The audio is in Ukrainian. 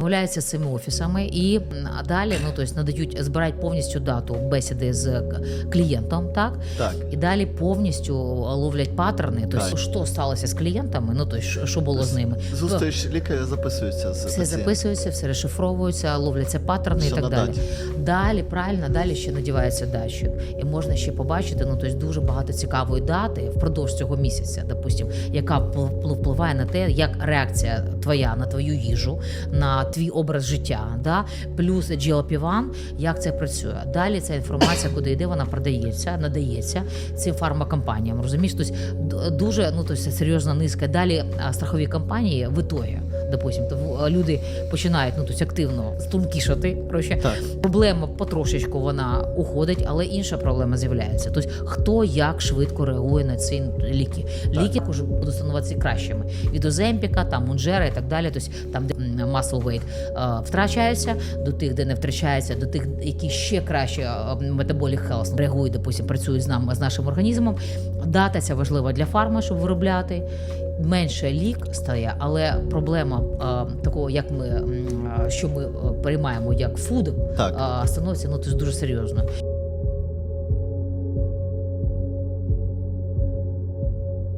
Гуляються цими офісами і далі ну тобто надають збирають повністю дату бесіди з клієнтом, так Так. і далі повністю ловлять паттерни. Тобто, Так. що сталося з клієнтами? Ну тобто, що- було з ними? Зустріч лікаря записується Все записується, все розшифровується, ловляться паттерни Все і так далі. даті. Далі, правильно, далі ще надівається датчик. І можна ще побачити ну, тобто дуже багато цікавої дати впродовж цього місяця, допустим, яка впл- впливає на те, як реакція твоя на твою їжу, на твій образ життя, да? плюс GLP-1, як це працює. Далі ця інформація, куди йде, вона продається, надається цим фармакомпаніям. Розумієш, тобто дуже ну, тобто, серйозна низка. Далі страхові компанії в ітогі, допустим, то люди починають ну, тобто, активно стрункішати. Коротше, Так. Проблема потрошечку вона уходить, але інша проблема з'являється. Тобто, хто як швидко реагує на ці ліки. Ліки також будуть становитися кращими. Від Оземпіка, там Мунджера і так далі. Тобто там, де muscle weight втрачається, до тих, де не втрачається, до тих, які ще краще metabolic health реагують, допустим, працюють з нами з нашим організмом. Дата ця важлива для фарма, щоб виробляти. Менше лік стає, але проблема е, такого, як ми е, що ми е, приймаємо як фуд, Так. е, становиться ну, дуже серйозною.